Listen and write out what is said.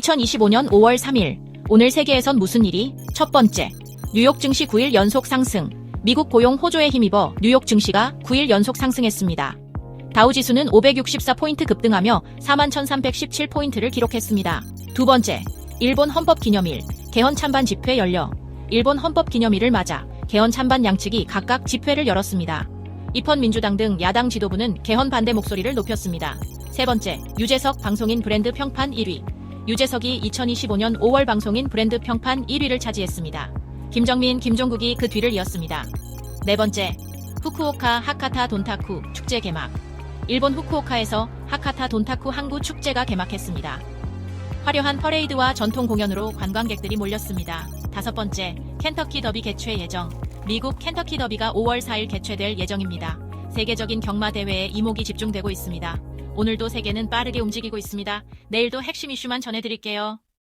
2025년 5월 3일 오늘 세계에선 무슨 일이? 첫 번째, 뉴욕 증시 9일 연속 상승. 미국 고용 호조에 힘입어 뉴욕 증시가 9일 연속 상승했습니다. 다우 지수는 564포인트 급등하며 41,317포인트를 기록했습니다. 두 번째, 일본 헌법 기념일 개헌 찬반 집회 열려 일본 헌법 기념일을 맞아 개헌 찬반 양측이 각각 집회를 열었습니다. 입헌 민주당 등 야당 지도부는 개헌 반대 목소리를 높였습니다. 세 번째, 유재석 방송인 브랜드 평판 1위. 유재석이 2025년 5월 방송인 브랜드 평판 1위를 차지했습니다. 김정민, 김종국이 그 뒤를 이었습니다. 네 번째, 후쿠오카 하카타 돈타쿠 축제 개막. 일본 후쿠오카에서 하카타 돈타쿠 항구 축제가 개막했습니다. 화려한 퍼레이드와 전통 공연으로 관광객들이 몰렸습니다. 다섯 번째, 켄터키 더비 개최 예정. 미국 켄터키 더비가 5월 4일 개최될 예정입니다. 세계적인 경마 대회에 이목이 집중되고 있습니다. 오늘도 세계는 빠르게 움직이고 있습니다. 내일도 핵심 이슈만 전해드릴게요.